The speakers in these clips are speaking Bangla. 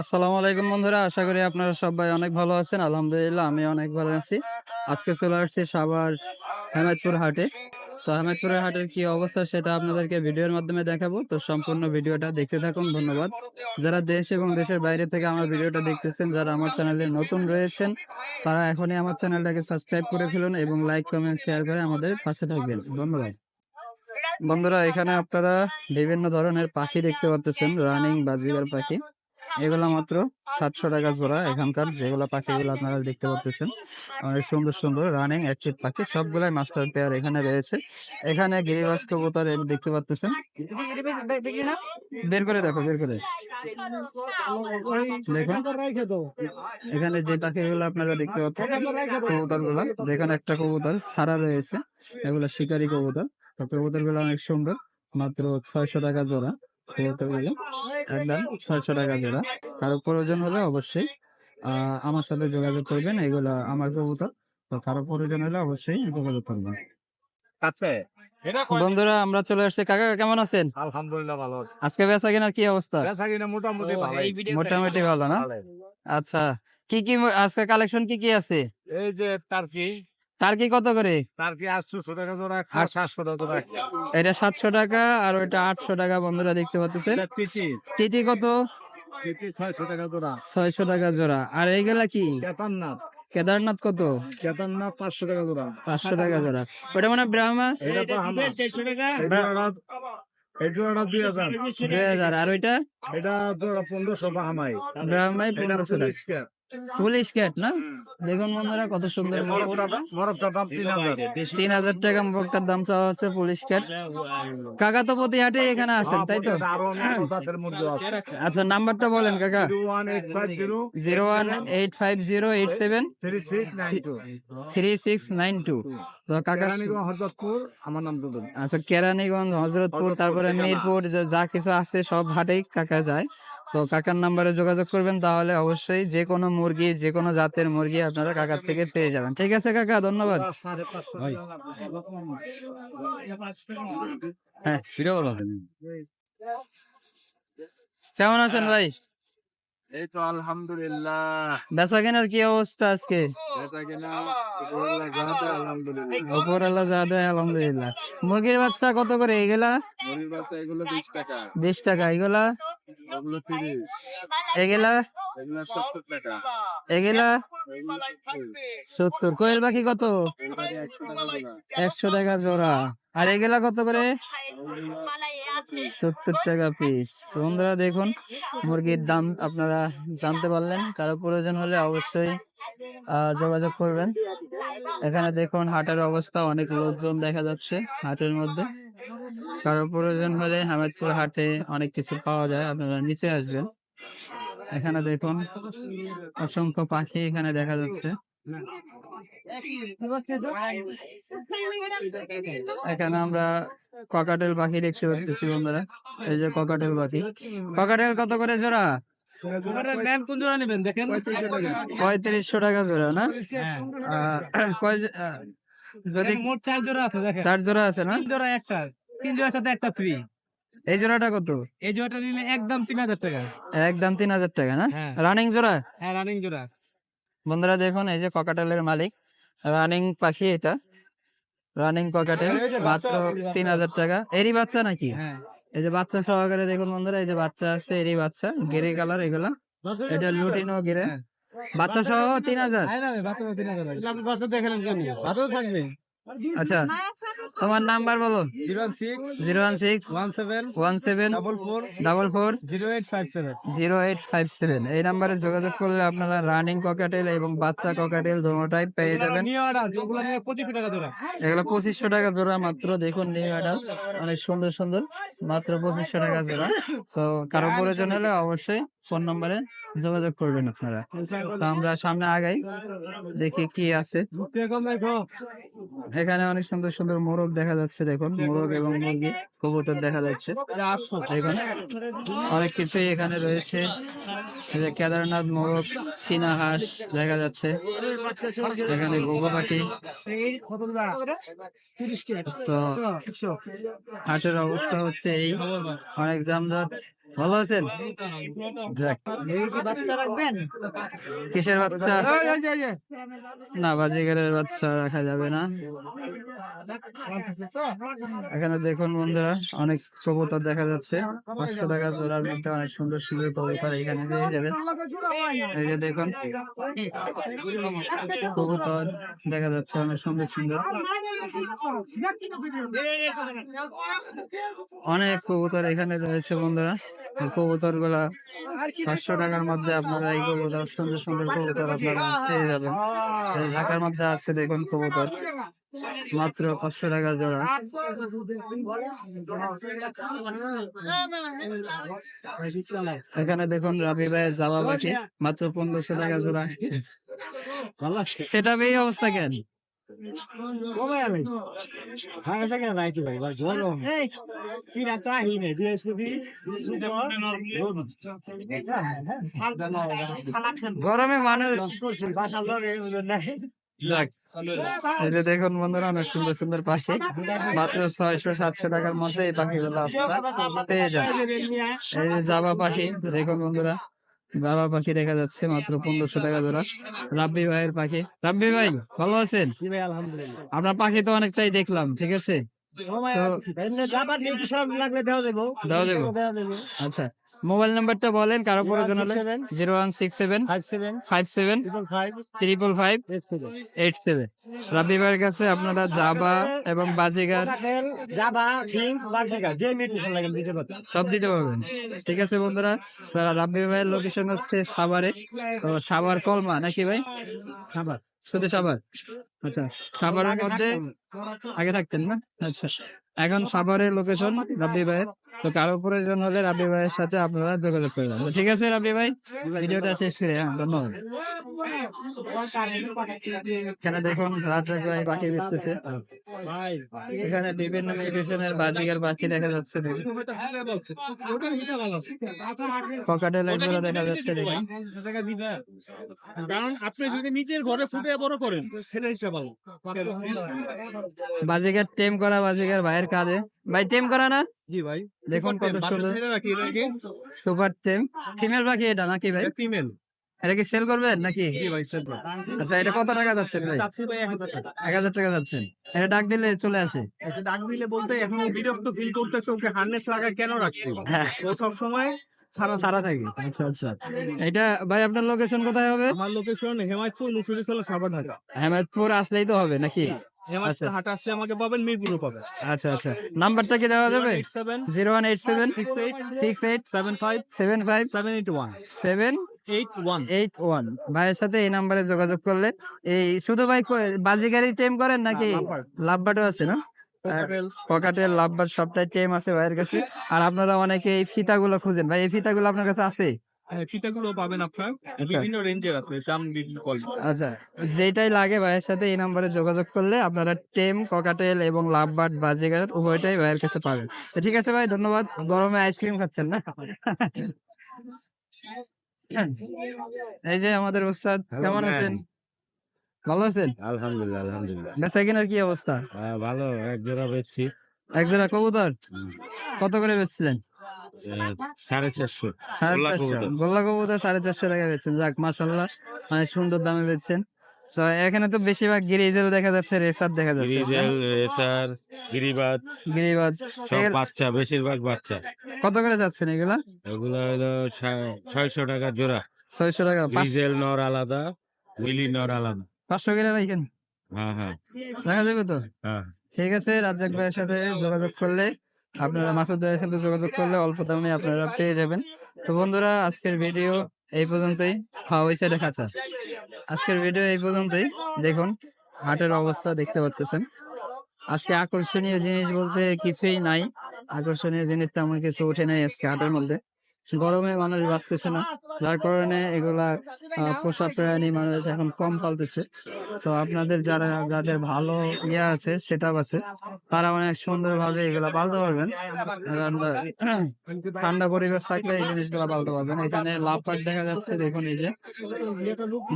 আসসালামু আলাইকুম বন্ধুরা, আশা করি আপনারা সবাই অনেক ভালো আছেন। আলহামদুলিল্লাহ, আমি অনেক ভালো আছি। আজকে চলে আসছি সাভার হেমায়তপুর হাটে। তো হেমায়তপুরের হাটের কি অবস্থা সেটা আপনাদেরকে ভিডিওর মাধ্যমে দেখাবো। তো সম্পূর্ণ ভিডিওটা দেখতে থাকুন, ধন্যবাদ। যারা দেশ এবং দেশের বাইরে থেকে আমার ভিডিওটা দেখতেছেন, যারা আমার চ্যানেলে নতুন রয়েছেন, তারা এখনই আমার চ্যানেলটাকে সাবস্ক্রাইব করে ফেলুন এবং লাইক, কমেন্ট, শেয়ার করে আমাদের পাশে থাকবেন। ধন্যবাদ। বন্ধুরা, এখানে আপনারা বিভিন্ন ধরনের পাখি দেখতে পাচ্ছেন, রানিং বাজিগার পাখি। এগুলা মাত্র সাতশো টাকা জোড়া এখানকার, যেগুলা পাখিগুলো আপনারা দেখতে পাচ্ছেন অনেক সুন্দর সুন্দর রানিং অ্যাক্টিভ পাখি, সবগুলাই মাস্টার পেয়ার এখানে রয়েছে। এখানে গিরিবাস কবুতর দেখতে পাচ্ছেন বের করে দেখো, বের করে। এখানে যে পাখিগুলো আপনারা দেখতে পাচ্ছেন কবুতরগুলা যেখানে একটা কবুতর সারা রয়েছে, এগুলো শিকারি কবুতর। কবুতরগুলো অনেক সুন্দর, মাত্র ছয়শো টাকা জোড়া। কবুতরগুলো। একদম ছয়শো টাকা জোড়া। কারও প্রয়োজন হলে অবশ্যই আমার সাথে যোগাযোগ করবেন এগুলা আমার কবুতর। তো কারও প্রয়োজন হলে অবশ্যই যোগাযোগ করবেন। আছে বন্ধুরা আমরা চলে আসছি। কাকা কেমন আছেন? আলহামদুলিল্লাহ ভালো আজকে বেচা কেনার কি অবস্থা? বেচা কিনা মোটামুটি ভালোই। মোটামুটি ভালো না? আচ্ছা কি কি আজকে কালেকশন কি কি আছে? এই যে টার্কি তার কি কত করে? টার্কি আটশো টাকা জোড়া সাতশো টাকা জোড়া। এটা সাতশো টাকা আর ওইটা আটশো টাকা বন্ধুরা দেখতে পাচ্ছেন। কত? ছয়শো টাকা জোড়া। ছয়শো টাকা জোড়া। আর এইগুলা কি? কেদারনাথ। কেদারনাথ কত? কেদারনাথ পাঁচশো টাকা জোড়া। পাঁচশো টাকা জোড়া। ওটা মানে ব্রাহ্মা? আর ওইটা? এটা পনেরোশো হামাই ব্রাহ্মাই পনেরোশো টাকা। ফুল স্কেট না? দেখুন বন্ধুরা কত সুন্দর দাম তিন হাজার। টাকা দাম চাওয়া হচ্ছে ফুল স্কেট। কাকা তো প্রতি হাটে এখানে আসেন তাই তো? মধ্যে আছে। আচ্ছা নাম্বারটা বলেন কাকা। Zero one eight five zero eight seven. Three six nine two. তো কাকা হজরতপুর আমার নাম আচ্ছা কেরানীগঞ্জ হজরতপুর তারপরে মিরপুর যা- যা কিছু আছে সব হাটেই কাকা যায়। তো কাকার নাম্বারে যোগাযোগ করবেন তাহলে অবশ্যই যে কোনো মুরগি যে কোনো জাতের মুরগি আপনারা কাকার থেকে পেয়ে যাবেন। ঠিক আছে কাকা ধন্যবাদ। হ্যাঁ। কেমন আছেন ভাই? এই তো আলহামদুলিল্লাহ। বেচা কেনার কি অবস্থা আজকে? বেচা কেনা আল্লাহ আলহামদুলিল্লাহ। মুরগির বাচ্চা কত করে এগুলা মুরগির বাচ্চা এগুলো বিশ টাকা। বিশ টাকা এগুলা? ওগুলো তিরিশ। এগুলা? এগুলো সত্তর টাকা। এগুলা? সত্তর। কোয়েল পাখি কত? একশো টাকা জোড়া। আর এগুলা কত করে? সত্তর টাকা পিস বন্ধুরা দেখুন মুরগির দাম আপনারা জানতে পারলেন কারও প্রয়োজন হলে অবশ্যই যোগাযোগ করবেন। এখানে দেখুন হাটের অবস্থা অনেক লোকজন দেখা যাচ্ছে হাটের মধ্যে। কারও প্রয়োজন হলে হামেদপুর হাটে অনেক কিছু পাওয়া যায় আপনারা নিচে আসবেন। এখানে দেখুন অসংখ্য পাখি এখানে দেখা যাচ্ছে। এখানে আমরা ককাটেল পাখি দেখতে পাচ্ছি বন্ধুরা। এই যে ককাটেল পাখি। ককাটেল কত করে জোড়া? পঁয়ত্রিশশো টাকা জোড়া না? যদি মোট চার জোড়া আছে চার জোড়া আছে না? জোড়া একটা তিন জোড়ার সাথে একটা ফ্রি এই জোড়াটা কত? এই জোড়াটা নিলে একদম তিন হাজার টাকা। একদম তিন হাজার টাকা না? হ্যাঁ। রানিং জোড়া? হ্যাঁ রানিং জোড়া। বন্ধুরা দেখুন এই যে ককাটালের মালিক। রানিং পাখি এটা। রানিং ককাটেল মাত্র তিন হাজার টাকা। এরই বাচ্চা নাকি? হ্যাঁ। এই যে বাচ্চা সহকারে দেখুন বন্ধুরা এই যে বাচ্চা আছে এরই বাচ্চা। গেরে কালার এগুলো। এটা লুটিনো গেরে হ্যাঁ। বাচ্চা সহ তিন হাজার। বাচ্চা কেন বাচ্চা থাকবে। আচ্ছা তোমার নাম্বার বলো। Zero six zero one six one seven double four double four zero eight five seven. এই নাম্বারে যোগাযোগ করলে আপনারা রানিং ককাটেল এবং বাচ্চা ককাটেল দুটোটাই পেয়ে যাবেন। অর্ডার এগুলো পঁচিশশো টাকা জোড়া। মাত্র দেখুন নিউ অ্যাডাল অনেক সুন্দর সুন্দর মাত্র পঁচিশশো টাকা জোড়া। তো কারও প্রয়োজন হলে অবশ্যই ফোন নম্বরে যোগাযোগ করবেন আপনারা। তো আমরা সামনে আগাই, দেখি কি আছে। এখানে অনেক সুন্দর সুন্দর মোরগ দেখা যাচ্ছে, দেখুন, মোরগ এবং মুরগি, কবুতর দেখা যাচ্ছে। দেখুন, অনেক কিছুই এখানে রয়েছে। কেদারনাথ মোরগ, চীনা হাঁস দেখা যাচ্ছে। এখানে গোগো পাখি। তো হাটের অবস্থা হচ্ছে এই। অনেক দাম দর ভালো আছেন? কিসের বাচ্চা? না বাজিগারের বাচ্চা রাখা যাবে না। এখানে দেখুন বন্ধুরা, অনেক কবুতর দেখা যাচ্ছে। পাঁচশো টাকা জোড়ার মধ্যে অনেক সুন্দর সুন্দর কবুতর এখানে পেয়ে যাবেন। এই যে দেখুন, কবুতর দেখা যাচ্ছে অনেক সুন্দর সুন্দর। অনেক কবুতর এখানে রয়েছে বন্ধুরা। কবুতরগুলা পাঁচশো টাকার মধ্যে আপনারা এই কবুতর, সুন্দর সুন্দর কবুতর আপনারা পেয়ে যাবেন। ঢাকার মধ্যে আছে দেখুন কবুতর। মাত্র পাঁচশো টাকা জোড়া। এখানে দেখুন রাবি ভাইয়ের জামা পাখি মাত্র পনেরোশো টাকা জোড়া। সেটা এই অবস্থা কেন? গরম মানুষ যাক এই যে দেখুন বন্ধুরা অনেক সুন্দর সুন্দর পাখি। মাত্র ছয়শো সাতশো টাকার মধ্যে এই পাখিগুলো আপনারা পেয়ে যান। এই যে জাবা পাখি দেখুন বন্ধুরা জাবা পাখি দেখা যাচ্ছে মাত্র পনেরোশো টাকা জোড়া। রাব্বি ভাইয়ের পাখি। রাব্বি ভাই ভালো আছেন? আপনার পাখি তো অনেকটাই দেখলাম ঠিক আছে? সময় আছে। এমনি যাবার নেই সব লাগলে দেওয়া দেবো। দেওয়া দেবো? দেওয়া দেবো। আচ্ছা মোবাইল নাম্বারটা বলেন কারও প্রয়োজন। হলে zero one six seven. Five seven. Five seven. Triple five. Eight seven. ভাইয়ের কাছে আপনারা জাবা এবং বাজিগার যে সব দিতে পারবেন। ঠিক আছে বন্ধুরা তো রাব্বি ভাইয়ের লোকেশন হচ্ছে সাভারে। তো সাভার কলমা নাকি ভাই? সাভার। শুধু সাভার? আচ্ছা সাভারের মধ্যে আগে থাকতেন না? আচ্ছা এখন সাভারের লোকেশন রাব্বি ভাইয়ের। তো কারও প্রয়োজন হলে রাব্বি ভাইয়ের সাথে আপনারা যোগাযোগ করে দেবেন ঠিক আছে রাব্বি ভাই ভিডিওটা শেষ করে হ্যাঁ ধন্যবাদ। এখানে দেখুন ভাই পাখি বেচতেছে। ভাই এখানে বিভিন্ন মিউটেশনের বাজিকার পাখি দেখা যাচ্ছে দেখুন। পকেটে লাইটগুলো দেখা যাচ্ছে দেখুন। কারণ আপনি যদি নিজের ঘরে ফুটে বড় করেন সেটা হিসেবে ভালো বাজিকার টেম করা বাজিকার ভাইয়ের কাঁধে ভাই টেম করা না? জি ভাই। দেখুন কত সুন্দর। সুপার টেম। ফিমেল পাখি এটা নাকি ভাই? ফিমেল। এটা কি সেল করবেন নাকি? জি ভাই সেট আচ্ছা এটা কত টাকা যাচ্ছে ভাই? এক হাজার টাকা। যাচ্ছে। এটা ডাক দিলে চলে আসে। ডাক দিলে বলতে এখন বিরক্ত ফিল করতেছে ওকে হার্নেস লাগা কেন রাখছি? হ্যাঁ। ও সব সময় থাকে। আচ্ছা আচ্ছা। এটা ভাই আপনার লোকেশন কোথায় হবে? আমার লোকেশন হেমায়তপুর মুসুরি খোলা সাবার ঢাকা হেমায়তপুর আসলেই তো হবে নাকি? হাট আসলে আমাকে পাবেন মিরপুরও পাবেন। আচ্ছা আচ্ছা। নাম্বারটা কি দেওয়া যাবে? Zero one eight seven six eight six eight seven five seven five seven eight one seven eight one eight one ভাইয়ের সাথে এই নাম্বারে যোগাযোগ করলে এই শুধু ভাই কো- বাজিগারি টেম করেন নাকি? লাভবাটও আছে না? পকেটের লাভবার সবটাই টেম আছে ভাইয়ের কাছে। আর আপনারা অনেকে এই ফিতাগুলো খুঁজেন। ভাই এই ফিতাগুলো আপনার কাছে আছে? ফিতাগুলো পাবেন আপনার। বিভিন্ন রেঞ্জের আছে দাম আচ্ছা যেটাই লাগে ভাইয়ের সাথে এই নাম্বারে যোগাযোগ করলে আপনারা টেম ককাটেল এবং লাভবার্ড বাজিগার উভয়টাই ভাইয়ের কাছে পাবেন। তো ঠিক আছে ভাই ধন্যবাদ। গরমে আইসক্রিম খাচ্ছেন না? এই যে আমাদের ওস্তাদ কেমন আছেন? ভালো আছেন? আলহামদুলিল্লাহ আলহামদুলিল্লাহ। বেচা কেনার কি অবস্থা? হ্যাঁ, ভালো এক জোড়া বেচছি। এক জোড়া কবুতর কত করে বেচছিলেন? সাড়ে চারশো। সাড়ে গোল্লা চারশো। কবুতর। গোল্লা সাড়ে চারশো টাকা বেচছেন। যাক মাসাল্লাহ অনেক সুন্দর দামে বেচছেন। তো এখানে তো বেশিরভাগ গিরিজেল দেখা যাচ্ছে রেসার দেখা যাচ্ছে। গিরিজেল রেসার গিরিবাজ গিরিবাজ। সব বাচ্চা বেশিরভাগ বাচ্চা। কত করে যাচ্ছেন এগুলা? এগুলো হলো ছয়- ছয়শো টাকা জোড়া। ছয়শো টাকা নর আলাদা মিলি নর আলাদা। পাঁচশো করে রাখেন দেখা যাবে তো? হ্যাঁ। ঠিক আছে রাজ্জাক ভাইয়ের সাথে যোগাযোগ করলে আপনারা মাসুদ ভাইয়ের সাথে যোগাযোগ করলে অল্প দামে আপনারা পেয়ে যাবেন। তো বন্ধুরা আজকের ভিডিও এই পর্যন্তই। হ্যাঁ ওই সাইডে খাঁচা। আজকের ভিডিও এই পর্যন্তই। দেখুন হাটের অবস্থা দেখতে পাচ্ছেন। আজকে আকর্ষণীয় জিনিস বলতে কিছুই নাই। আকর্ষণীয় জিনিস তেমন কিছু উঠে নাই আজকে হাটের মধ্যে। গরমে মানুষ বাঁচতেছে না। যার কারণে এগুলা পোষা প্রাণী মানুষ এখন কম পালতেছে। তো আপনাদের যারা, যাদের ভালো ইয়ে আছে সেট আছে, তারা অনেক সুন্দর ভাবে এগুলা পালতে পারবেন। ঠান্ডা পরিবেশ থাকলে এই জিনিসগুলা পালতে পারবেন। এখানে লাভবাট দেখা যাচ্ছে, দেখুন এই যে।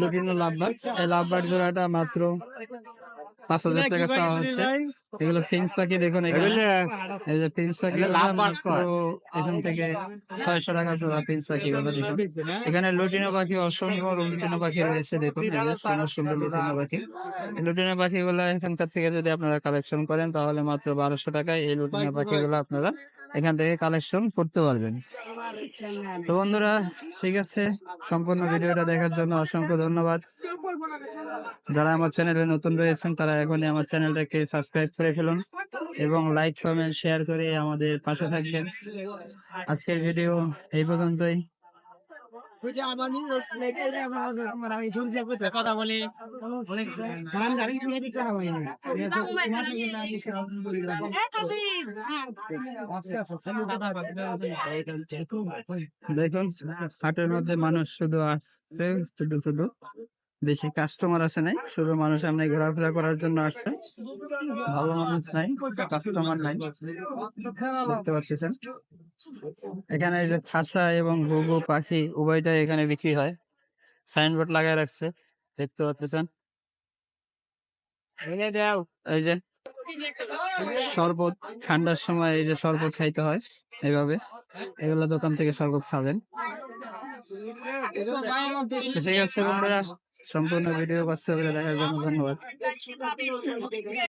লুটিনো লাভবাট এই লাভবাট জোড়াটা মাত্র পাঁচ হাজার টাকা চাওয়া হচ্ছে। এগুলো ফিন্স পাখি দেখুন এখানে। এই যে প্রিন্স পাখি এখান থেকে ছয়শো টাকা জোড়া প্রিন্স পাখি গুলো দেখুন। এখানে লুটিনো পাখি অসংখ্য লুটিনো পাখি রয়েছে দেখুন। সুন্দর সুন্দর লুটিনো পাখি। এই লুটিনো পাখি গুলো এখানকার থেকে যদি আপনারা কালেকশন করেন তাহলে মাত্র বারোশো টাকায় এই লুটিনো পাখি গুলো আপনারা এখান থেকে কালেকশন করতে পারবেন। তো বন্ধুরা ঠিক আছে। সম্পূর্ণ ভিডিওটা দেখার জন্য অসংখ্য ধন্যবাদ। যারা আমার চ্যানেলে নতুন রয়েছেন, তারা এখনই আমার চ্যানেলটাকে সাবস্ক্রাইব করে ফেলুন এবং লাইক কমেন্ট শেয়ার করে আমাদের পাশে থাকবেন। আজকের ভিডিও এই পর্যন্তই। দেখুন মধ্যে মানুষ শুধু আসছে, শুধু শুধু। বেশি কাস্টমার আসে নাই, শুধু মানুষ এমনি ঘোরাফেরা করার জন্য আসছে। ভালো মানুষ নাই কাস্টমার নাই, দেখতে পাচ্ছেন। এখানে যে খাঁচা এবং ঘুঘু, পাখি উভয়টাই এখানে বিক্রি হয়। সাইনবোর্ড লাগাই রাখছে, দেখতে পাচ্ছেন। এই যে শরবত, ঠান্ডার সময় এই যে শরবত খাইতে হয় এইভাবে এগুলো দোকান থেকে শরবত খাবেন। ঠিক আছে বন্ধুরা সম্পূর্ণ ভিডিও বাস্তবে দেখার জন্য ধন্যবাদ।